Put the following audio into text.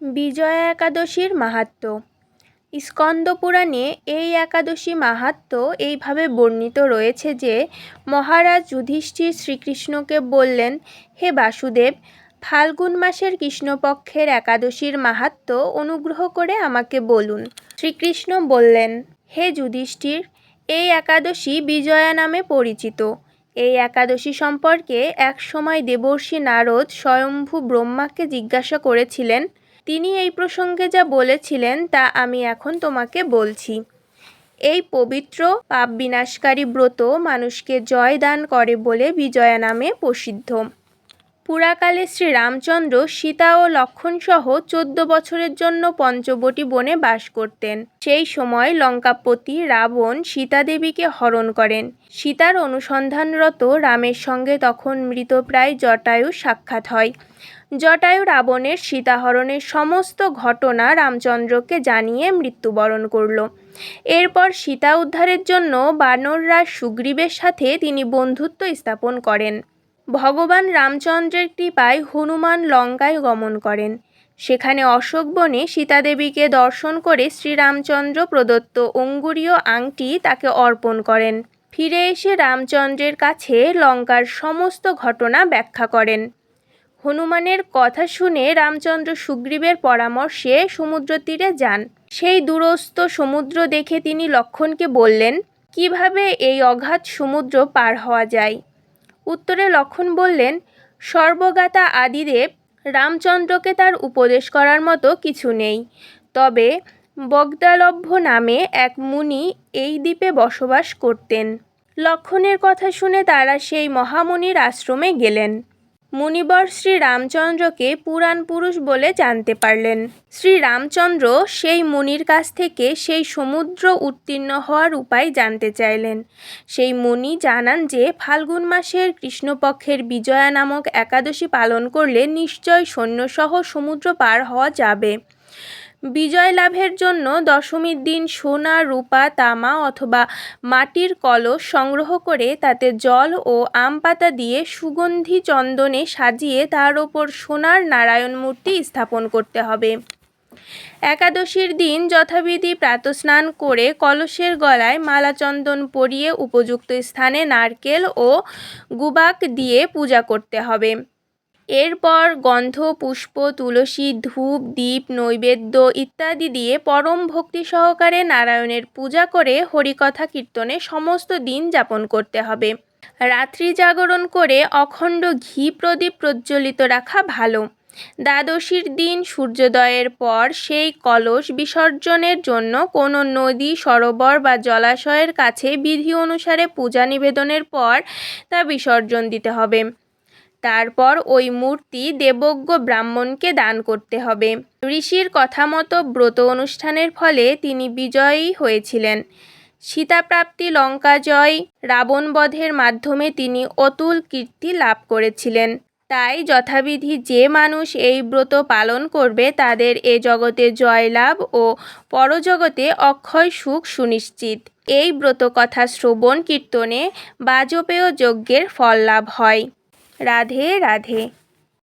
বিজয়া একাদশীর মাহাত্ম্য স্কন্দ পুরাণে এই একাদশী মাহাত্ম্য এইভাবে বর্ণিত রয়েছে যে, মহারাজ যুধিষ্ঠির শ্রীকৃষ্ণকে বললেন, হে বাসুদেব, ফাল্গুন মাসের কৃষ্ণপক্ষের একাদশীর মাহাত্ম্য অনুগ্রহ করে আমাকে বলুন। শ্রীকৃষ্ণ বললেন, হে যুধিষ্ঠির, এই একাদশী বিজয়া নামে পরিচিত। এই একাদশী সম্পর্কে এক সময় দেবর্ষি নারদ স্বয়ম্ভু ব্রহ্মাকে জিজ্ঞাসা করেছিলেন তিনি এই প্রসঙ্গে যা বলেছিলেন তা আমি এখন তোমাকে বলছি। এই পবিত্র, পাপ বিনাশকারী ব্রত মানুষকে জয় দান করে বলে বিজয়া নামে প্রসিদ্ধ। পুরাকালে শ্রী রামচন্দ্র সীতা ও লক্ষ্মণসহ চোদ্দ বছরের জন্য পঞ্চবটি বনে বাস করতেন। সেই সময় লঙ্কাপতি রাবণ সীতাদেবীকে হরণ করেন। সীতার অনুসন্ধানরত রামের সঙ্গে তখন মৃতপ্রায় জটায়ু সাক্ষাৎ হয়। জটায়ু রাবণের সীতাহরণের সমস্ত ঘটনা রামচন্দ্রকে জানিয়ে মৃত্যুবরণ করল। এরপর সীতা উদ্ধারের জন্য বানররা সুগ্রীবের সাথে তিনি বন্ধুত্ব স্থাপন করেন। ভগবান রামচন্দ্রের কৃপায় হনুমান লঙ্কায় গমন করেন। সেখানে অশোক বনে সীতাদেবীকে দর্শন করে শ্রীরামচন্দ্র প্রদত্ত অঙ্গুরীয় আংটি তাকে অর্পণ করেন। ফিরে এসে রামচন্দ্রের কাছে লঙ্কার সমস্ত ঘটনা ব্যাখ্যা করেন। হনুমানের কথা শুনে রামচন্দ্র সুগ্রীবের পরামর্শে সমুদ্র তীরে যান। সেই দূরস্থ সমুদ্র দেখে তিনি লক্ষণকে বললেন, কীভাবে এই অগাধ সমুদ্র পার হওয়া যায়? উত্তরে লক্ষণ বললেন সর্বগাতা আদিদেব, রামচন্দ্রকে তার উপদেশ করার মতো কিছু নেই। তবে বগদালভ্য নামে এক মুনি এই দ্বীপে বসবাস করতেন। লক্ষণের কথা শুনে তারা সেই মহামুনির আশ্রমে গেলেন। মুনিবর শ্রী রামচন্দ্রকে পুরাণ পুরুষ বলে জানতে পারলেন। শ্রী রামচন্দ্র সেই মুনির কাছ থেকে সেই সমুদ্র উত্তীর্ণ হওয়ার উপায় জানতে চাইলেন। সেই মুনি জানান যে, ফাল্গুন মাসের কৃষ্ণপক্ষের বিজয়া নামক একাদশী পালন করলে নিশ্চয় সৈন্যসহ সমুদ্র পার হওয়া যাবে। বিজয় লাভের জন্য দশমীর দিন সোনা, রূপা, তামা অথবা মাটির কলস সংগ্রহ করে তাতে জল ও আম পাতা দিয়ে সুগন্ধি চন্দনে সাজিয়ে তার ওপর সোনার নারায়ণ মূর্তি স্থাপন করতে হবে। একাদশীর দিন যথাবিধি প্রাতস্নান করে কলসের গলায় মালা চন্দন পরিয়ে উপযুক্ত স্থানে নারকেল ও গুবাক দিয়ে পূজা করতে হবে। এরপর গন্ধ, পুষ্প, তুলসী, ধূপ, দীপ, নৈবেদ্য ইত্যাদি দিয়ে পরম ভক্তি সহকারে নারায়ণের পূজা করে হরিকথা কীর্তনে সমস্ত দিন যাপন করতে হবে। রাত্রি জাগরণ করে অখণ্ড ঘি প্রদীপ প্রজ্বলিত রাখা ভালো। দ্বাদশীর দিন সূর্যোদয়ের পর সেই কলস বিসর্জনের জন্য কোনো নদী, সরোবর বা জলাশয়ের কাছে বিধি অনুসারে পূজা নিবেদনের পর তা বিসর্জন দিতে হবে। তারপর ওই মূর্তি দেবজ্ঞ ব্রাহ্মণকে দান করতে হবে। ঋষির কথা মতো ব্রত অনুষ্ঠানের ফলে তিনি বিজয়ী হয়েছিলেন। সীতাপ্রাপ্তি লঙ্কা জয় রাবণবধের মাধ্যমে তিনি অতুল কীর্তি লাভ করেছিলেন। তাই যথাবিধি যে মানুষ এই ব্রত পালন করবে তাদের এ জগতে জয়লাভ ও পরজগতে অক্ষয় সুখ সুনিশ্চিত। এই ব্রত কথা শ্রবণ কীর্তনে বাজপেয় যজ্ঞের ফল লাভ হয়। राधे राधे।